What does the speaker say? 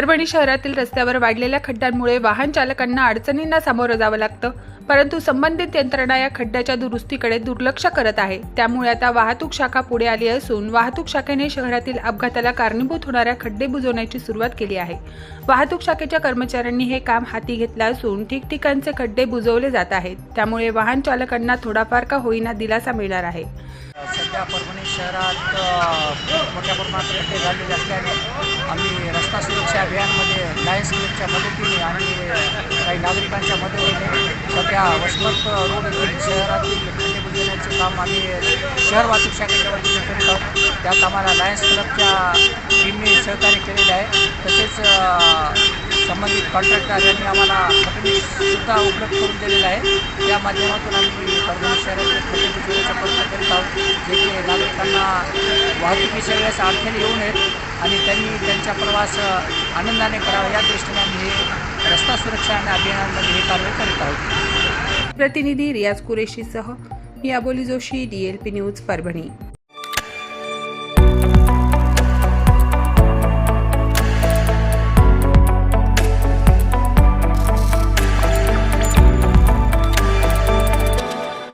परभणी शहरातील रस्त्यावर वाढलेल्या खड्ड्यांमुळे वाहन चालकांना अडचणींना सामोरं जावं लागतं. परंतु संबंधित यंत्रणा या खड्ड्याच्या दुरुस्तीकडे दुर्लक्ष करत आहे. त्यामुळे आता वाहतूक शाखा पुढे आली असून वाहतूक शाखेने शहरातील अपघाताला कारणीभूत होणाऱ्या खड्डे बुजवण्याची सुरुवात केली आहे. वाहतूक शाखेच्या कर्मचाऱ्यांनी हे काम हाती घेतलं असून ठिकठिकाणचे खड्डे बुजवले जात आहेत. त्यामुळे वाहन चालकांना थोडाफार का होईना दिलासा मिळणार आहे. सध्या परभणी शहरात मोठ्या प्रमाणात खड्डे झालेले असल्याने रस्ता सुरक्षा अभियानमध्ये लायन्स क्लबच्या मदतीने आणि काही नागरिकांच्या मदतीने सध्या वसमत रोड येथील शहरातील खड्डे बुजवण्याचे काम आम्ही शहर वाहतूक शाखेच्या वतीने करीत आहोत. त्यात आम्हाला लायन्स क्लबच्या टीमने सहकार्य केलेले आहे. तसेच संबंधित कॉन्ट्रॅक्टर यांनी आम्हाला सुद्धा उपलब्ध करून दिलेला आहे. त्या माध्यमातून आम्ही परभणी शहरातील खड्डे बुजवण्याचा प्रयत्न करीत आहोत. जे नागरिकांना वाहतुकीच्या वेळेस अडथळे येऊ नयेत आणि त्यांनी त्यांचा प्रवास आनंदाने करावा या दृष्टीने आम्ही हे रस्ता सुरक्षा आणि अभियानामध्ये हे कार्य करीत आहोत. प्रतिनिधी रियाज कुरेशीसह मी Joshi D L P news Parbhani.